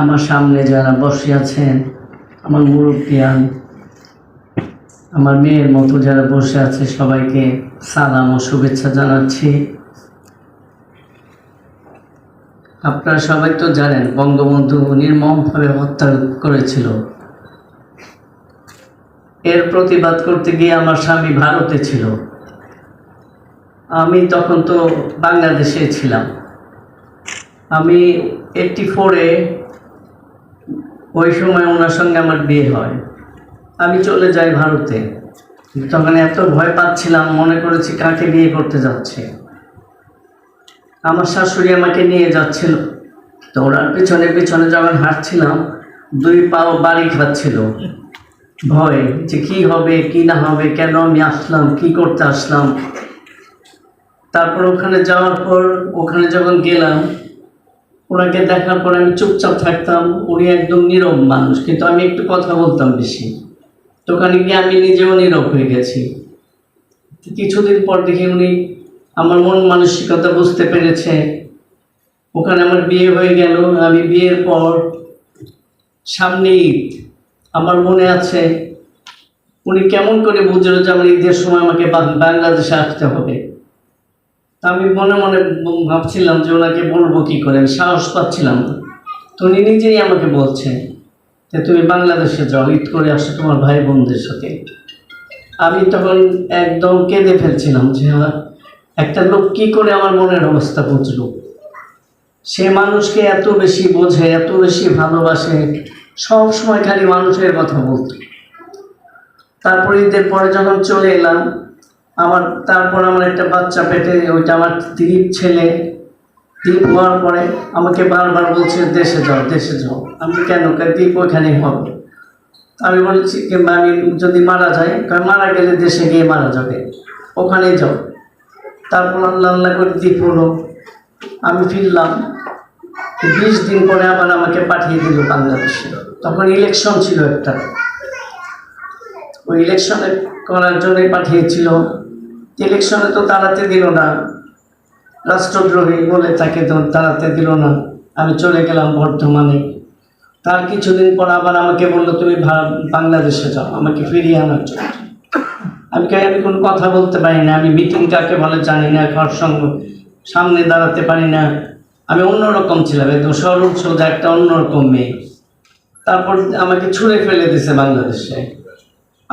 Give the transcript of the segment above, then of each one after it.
আমার সামনে যারা বসে আছেন, আমার মুরব্বিয়ান, আমার মেয়ের মতো যারা বসে আছে, সবাইকে সালাম ও শুভেচ্ছা জানাচ্ছি। আপনারা সবাই তো জানেন, বঙ্গবন্ধু নির্মমভাবে হত্যা করেছিল। এর প্রতিবাদ করতে গিয়ে আমার স্বামী ভারতে ছিল। আমি তখন তো বাংলাদেশে ছিলাম। আমি এইটটি ফোরে ওই সময় ওনার সঙ্গে আমার বিয়ে হয়। আমি চলে যাই ভারতে। তখন এত ভয় পাচ্ছিলাম, মনে করেছি কাকে বিয়ে করতে যাচ্ছে। আমার শাশুড়ি আমাকে নিয়ে যাচ্ছিল। তো ওনার পিছনে পিছনে যখন হাঁটছিলাম, দুই পাও বাড়ি খাচ্ছিল। ভয় যে কি হবে, কি না হবে, কেন আমি আসলাম, কি করতে আসলাম। তারপর ওখানে যাওয়ার পর, ওখানে যখন গেলাম ওনাকে দেখার পর আমি চুপচাপ থাকতাম, উনি একদম নীরব মানুষ, কিন্তু আমি একটু কথা বলতাম বেশি। তো ওখানে গিয়ে আমি নিজেও নীরব হয়ে গেছি। কিছুদিন পর দেখি উনি আমার মন মানসিকতা বুঝতে পেরেছে। ওখানে আমার বিয়ে হয়ে গেল। আমি বিয়ের পর সামনে ঈদ। আমার মনে আছে, উনি কেমন করে বুঝলো যে আমার ঈদের সময় আমাকে বাংলাদেশে আসতে হবে। তা আমি মনে মনে ভাবছিলাম যে ওনাকে বলব কি করে, আমি সাহস পাচ্ছিলাম না। তো উনি নিজেই আমাকে বলছেন যে তুমি বাংলাদেশে যাও, ঈদ করে আসো তোমার ভাই বোনদের সাথে। আমি তখন একদম কেঁদে ফেলছিলাম যে একটা লোক কি করে আমার মনের অবস্থা বুঝলো? সে মানুষকে এত বেশি বোঝে, এত বেশি ভালোবাসে, সব সময় খালি মানুষের কথা বলতো। তারপর ঈদের পরে যখন চলে এলাম আমার, তারপর আমার একটা বাচ্চা পেটে ওইটা আমার দ্বীপ ছেলে দ্বীপ হওয়ার পরে আমাকে বারবার বলছে, দেশে যাও দেশে যাও। আমি কেন? দ্বীপ ওইখানেই হবে? আমি বলছি কিংবা আমি যদি মারা যাই কারণ মারা গেলে দেশে গিয়ে মারা যাবে। ওখানেই যাও। তারপর আল্লাহ আল্লাহ করে দ্বীপ হলো। আমি ফিরলাম। বিশ দিন পরে আবার আমাকে পাঠিয়ে দিল বাংলাদেশে। তখন ইলেকশন ছিল একটা। ওই ইলেকশনে করার জন্যই পাঠিয়েছিল। ইলেকশনে তো দাঁড়াতে দিল না। রাষ্ট্রদ্রোহী বলে তাকে তো দাঁড়াতে দিল না। আমি চলে গেলাম বর্ধমানে। তার কিছুদিন পর আবার আমাকে বলল, তুমি বাংলাদেশে যাও, আমাকে ফিরিয়ে আনার জন্য। আমি কই আমি কোনো কথা বলতে পারি না। আমি মিটিং কাকে বলে জানি না কার সঙ্গে সামনে দাঁড়াতে পারি না। আমি অন্যরকম ছিলাম একদম সরল সোজা একটা অন্যরকম মেয়ে। তারপর আমাকে ছুঁড়ে ফেলে দিছে বাংলাদেশে।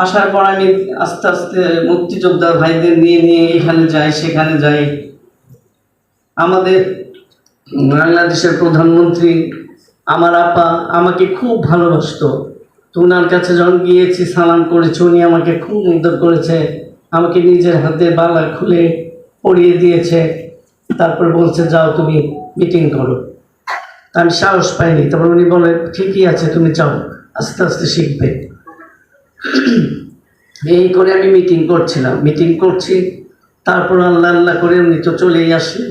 আসার পর আমি আস্তে আস্তে মুক্তিযোদ্ধা ভাইদের নিয়ে নিয়ে এখানে যাই, সেখানে যাই। আমাদের বাংলাদেশের প্রধানমন্ত্রী আমার আপা আমাকে খুব ভালোবাসতো। তো ওনার কাছে যখন গিয়েছি, সালাম করেছি, উনি আমাকে খুব উদ্ধার করেছে। আমাকে নিজের হাতে বালা খুলে পরিয়ে দিয়েছে। তারপর বলছে, যাও তুমি মিটিং করো। আমি সাহস পাইনি। তারপর উনি বলে, ঠিকই আছে, তুমি যাও, আস্তে আস্তে শিখবে। এই করে আমি মিটিং করছিলাম। মিটিং করছি, তারপর আল্লাহ আল্লাহ করে উনি তো চলেই আসে।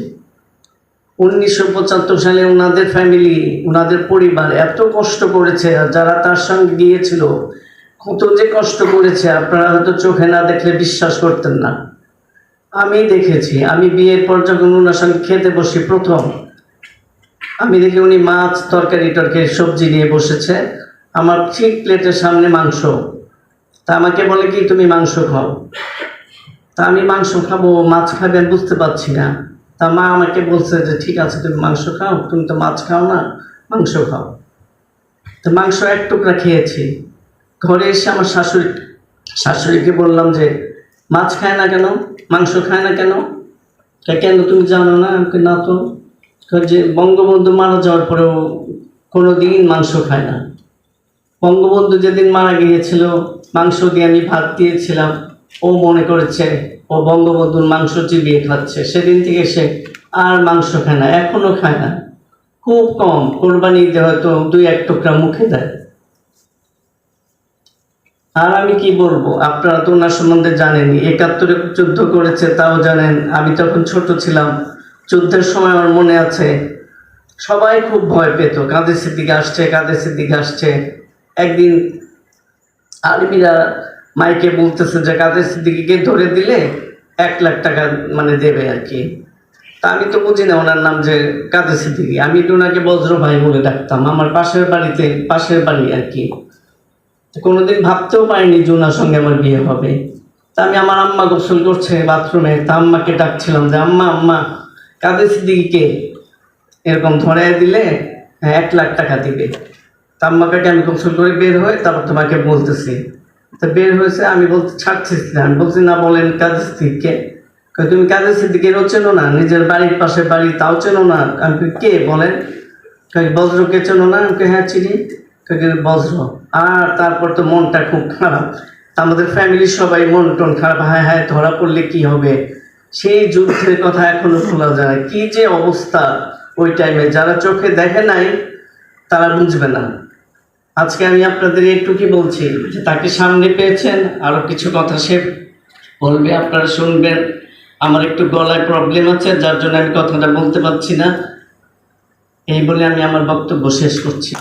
উনিশশো পঁচাত্তর সালে ওনাদের ফ্যামিলি ওনাদের পরিবার এত কষ্ট করেছে, আর যারা তার সঙ্গে গিয়েছিল, কত যে কষ্ট করেছে, আপনারা হয়তো চোখে না দেখলে বিশ্বাস করতেন না। আমি দেখেছি, আমি বিয়ের পর যখন ওনার সঙ্গে খেতে বসি প্রথম, আমি দেখি উনি মাছ তরকারি টরকারি সবজি নিয়ে বসেছে। আমার ঠিক প্লেটের সামনে মাংস। তা আমাকে বলে কি, তুমি মাংস খাও? তা আমি মাংস খাব, মাছ খাবে, আমি বুঝতে পারছি না। তা মা আমাকে বলছে যে, ঠিক আছে, তুমি মাংস খাও, তুমি তো মাছ খাও না, মাংস খাও। তো মাংস এক টুকরা খেয়েছি। ঘরে এসে আমার শাশুড়ি, শাশুড়িকে বললাম যে, মাছ খায় না কেন? মাংস খায় না কেন? কেন তুমি জানো না? না তো। যে বঙ্গবন্ধু মারা যাওয়ার পরেও কোনো দিন মাংস খায় না। বঙ্গবন্ধু যেদিন মারা গিয়েছিল, মাংস দিয়ে আমি ভাত দিয়েছিলাম, ও মনে করেছে ও বঙ্গবন্ধুর মাংস চিবিয়ে খাচ্ছে। সেদিন থেকে সে আর মাংস খায় না, এখনও খায় না। খুব কম কোরবানিতে হয়তো দুই এক টুকরা মুখে দেয়। আর আমি কি বলব, আপনারা তো ওনার সম্বন্ধে জানেনই। একাত্তরে যুদ্ধ করেছে, তাও জানেন। আমি তখন ছোট ছিলাম, যুদ্ধের সময় আমার মনে আছে, সবাই খুব ভয় পেত। কাদের সিদ্দিকে আসছে কাদের সিদ্দিকে আসছে। একদিন আলিমিরা মাইকে বলতেছে যে কাদের সিদ্দিকিকে ধরে দিলে এক লাখ টাকা মানে দেবে আর কি? তা আমি তো বুঝি না ওনার নাম যে কাদের সিদ্দিকি। আমি তো ওনাকে বজ্র ভাই বলে ডাকতাম আমার পাশের বাড়িতে পাশের বাড়ি আর কি। কোনোদিন ভাবতেও পারিনি যে ওনার সঙ্গে আমার বিয়ে হবে। তা আমি আমার আম্মা গোসল করছে বাথরুমে তা আম্মাকে ডাকছিলাম যে আম্মা আম্মা কাদের সিদ্দিকিকে এরকম ধরাই দিলে হ্যাঁ, এক লাখ টাকা দিবে? তা আম্মাকে আমি গোসল করে বের হয়ে তারপর তোমাকে বলতেছি। তা বের হয়েছে আমি বলতে ছাড়ছি আমি বলছি না বলেন কাজের কই, তুমি কাদের সিদ্দিকেরও চেনো না? নিজের বাড়ির পাশে বাড়ি তাও চেনো না? আমি কে? বলেন। বজ্রকে চেনো না? আমি হ্যাঁ চিনি। বজ্র। আর তারপর তো মনটা খুব খারাপ। আমাদের ফ্যামিলির সবাই মন টন খারাপ। হায় হায় ধরা পড়লে কি হবে? সেই যুদ্ধের কথা এখনও ভোলা যায়। কি যে অবস্থা ওই টাইমে যারা চোখে দেখে নাই তারা বুঝবে না। আজকে আমি আপনাদের একটু কি বলছি, যে তাকে সামনে পেয়েছেন আরও কিছু কথা সে বলবে, আপনারা শুনবেন। আমার একটু গলায় প্রবলেম আছে, যার জন্য আমি কথাটা বলতে পারছি না। এই বলে আমি আমার বক্তব্য শেষ করছি।